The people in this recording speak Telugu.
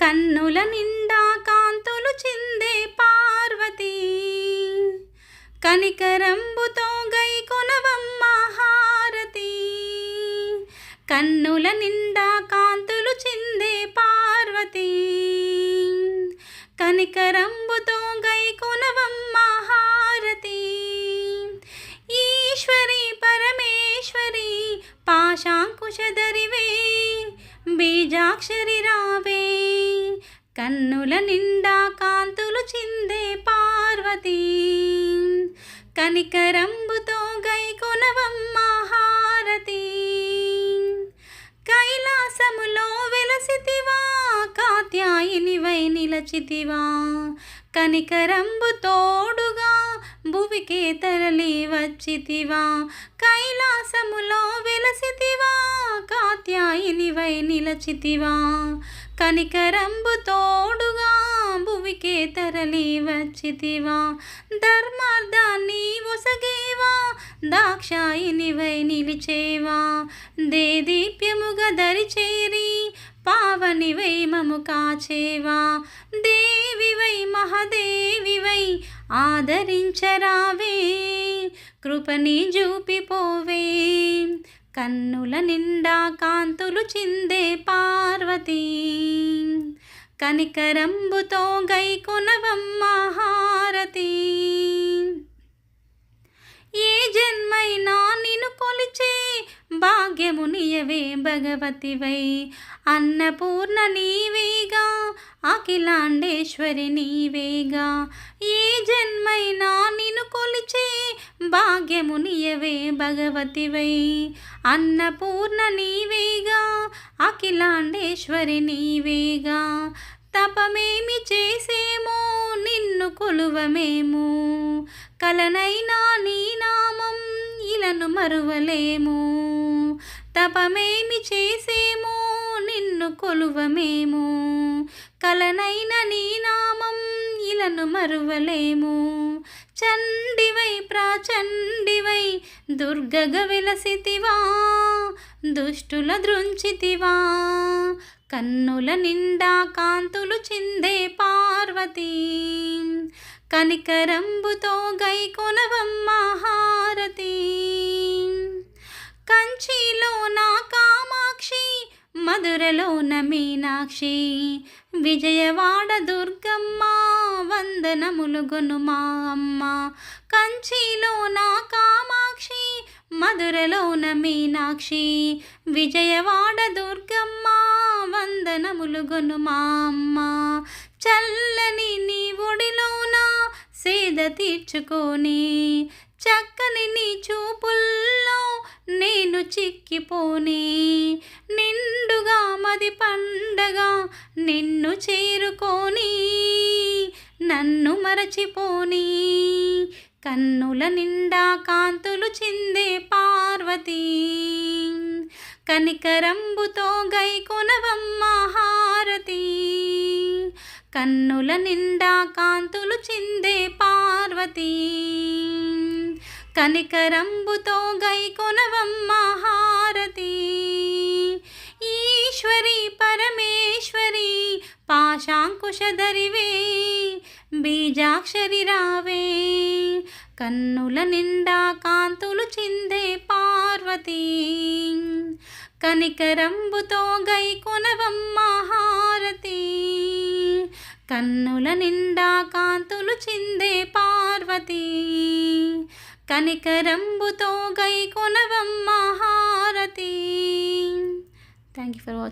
కన్నుల నిండా కాంతులు చిందే పార్వతి. కనికరంబుతో గైకొనవమ్మ హారతి. కన్నుల నిండా కాంతులు చిందే పార్వతి. కనికరంబుతో గైకొనవమ్మ హారతి. ఈశ్వరి పరమేశ్వరి పాశాంకుశ దరివే. బీజాక్షరి రావే. కన్నుల నిండా కాంతులు చిందే పార్వతీ. కనికరంబుతో గైకొనవమ్మ హారతి. కైలాసములో వెలసితివా కాత్యాయినివై నిలచితివా. కనికరంబు తోడుగా భువికే తరలి వచ్చితివా. కైలాసములో నిలివై నిలచితివా? కనికరంబు తోడుగా భువికే తరలి వచ్చితివా? ధర్మార్థాన్ని ఒసగేవా? దాక్షాయినివై నిలిచేవా? దేదీప్యముగా దరిచేరి పావనివై మము కాచేవా? దేవివై మహాదేవివై ఆదరించరావే కృపని చూపిపోవే కన్నుల నిండా కాంతులు చిందే పార్వతీ. కనికరంబుతో గై ఏ జన్మైనా నిన్ను కొలిచే భాగ్యమునియవే భగవతివై. అన్నపూర్ణ నీవేగా అఖిలాండేశ్వరి నీవేగా. ఏ జన్మైనా భాగ్యమునియవే భగవతివై. అన్నపూర్ణ నీవేగా అఖిలాండేశ్వరి నీవేగా. తపమేమి చేసేమో నిన్ను కొలువమేము. కలనైనా నీ నామం ఇలను మరువలేము. తపమేమి చేసేమో నిన్ను కొలువమేము. కలనైన నీ నామం ఇలను మరువలేము. చండివై ప్రాచండివై దుర్గగ విలసితివా దుష్టుల దృంచితివా కన్నుల నిండా కాంతులు చిందే పార్వతీ. కనికరంబుతో గైకొనవమ్మ హారతి. మధురలోన మీనాక్షి విజయవాడ దుర్గమ్మ వందనములు గొనుమా అమ్మ. కంచిలోన కామాక్షి మధురలోన మీనాక్షి విజయవాడ దుర్గమ్మ వందనములు గొనుమా అమ్మ. చల్లని నీ ఒడిలోన సేద తీర్చుకొని చక్కని నీ చూపుల్లో నేను చిక్కిపోని. నిండుగా మది పండగా నిన్ను చేరుకొని. నన్ను మరచిపోని. కన్నుల నిండా కాంతులు చిందే పార్వతీ. కనికరంబుతో గైకొనవమ్మ హారతి. కన్నుల నిండా కాంతులు చిందే పార్వతీ. కనికరంబుతో గైకొనవమ్మ హారతి. ఈశ్వరి పరమేశ్వరి పాశాంకుశధరివే బీజాక్షరి రావే. కన్నుల నిండా కాంతులు చిందే పార్వతి. కనికరంబుతో గైకొనవమ్మ హారతి. కన్నుల నిండా కాంతులు చిందే పార్వతీ. కనికరంబుతో గై కొనవమ్మ హారతి. Thank you for watching